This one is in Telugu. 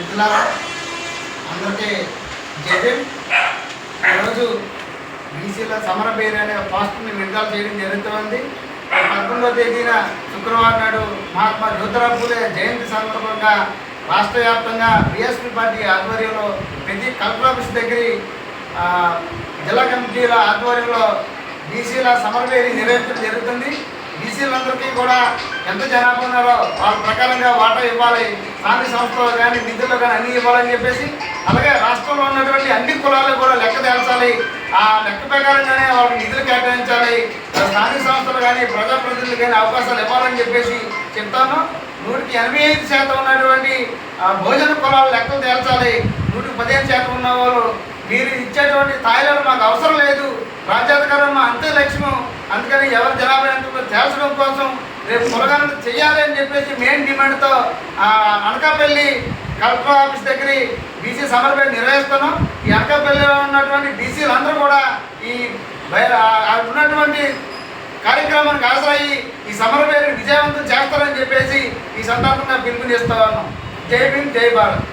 మిత్రులారా అందరికీ జయం ఈరోజు బీసీల సమర పేరు అనే పాస్ట్ని విడుదల చేయడం జరుగుతుంది. పదకొండవ తేదీన శుక్రవారం నాడు మహాత్మా జ్యోతిరావు పూలే జయంతి సందర్భంగా రాష్ట్ర వ్యాప్తంగా బీఎస్పీ పార్టీ ఆధ్వర్యంలో ప్రతి కలెక్టర్ ఆఫీస్ దగ్గర జిల్లా కమిటీల ఆధ్వర్యంలో బీసీల సమరవేది నిర్వహించడం జరుగుతుంది. బీసీలందరికీ కూడా ఎంత జనాభా ఉన్నారో వాళ్ళ ప్రకారంగా వాటా ఇవ్వాలి. స్థానిక సంస్థలు కానీ నిధులు కానీ అన్నీ ఇవ్వాలని చెప్పేసి అలాగే రాష్ట్రంలో ఉన్నటువంటి అన్ని కులాలు కూడా లెక్క తేల్చాలి. ఆ లెక్క ప్రకారంగానే వాళ్ళకి నిధులు కేటాయించాలి. స్థానిక సంస్థలు కానీ ప్రజాప్రతినిధులు కానీ అవకాశాలు ఇవ్వాలని చెప్పేసి చెప్తాను. నూటికి ఎనభై ఐదు శాతం ఉన్నటువంటి భోజన కులాలు లెక్కలు తేల్చాలి. నూటికి పదిహేను శాతం ఉన్న వాళ్ళు మీరు ఇచ్చేటువంటి స్థాయిలో మాకు అవసరం లేదు. రాజ్యాధికారం మా అంతే లక్ష్యం. అందుకని ఎవరి జనాభా ఎంత తేల్చడం కోసం రేపు పొలగన చేయాలి అని చెప్పేసి మెయిన్ డిమాండ్తో ఆ, అనకాపల్లి కలెక్టర్ ఆఫీస్ దగ్గర బీసీ సమర్పణ నిర్వహిస్తున్నాం. ఈ అనకాపల్లిలో ఉన్నటువంటి బీసీలు అందరూ కూడా ఈ ఉన్నటువంటి కార్యక్రమానికి హాజరయ్యి ఈ సమరవేదిని విజయవంతం చేస్తారని చెప్పేసి ఈ సందర్భంగా పిలుపునిస్తా ఉన్నాం. జై భీమ్ జై భారత్.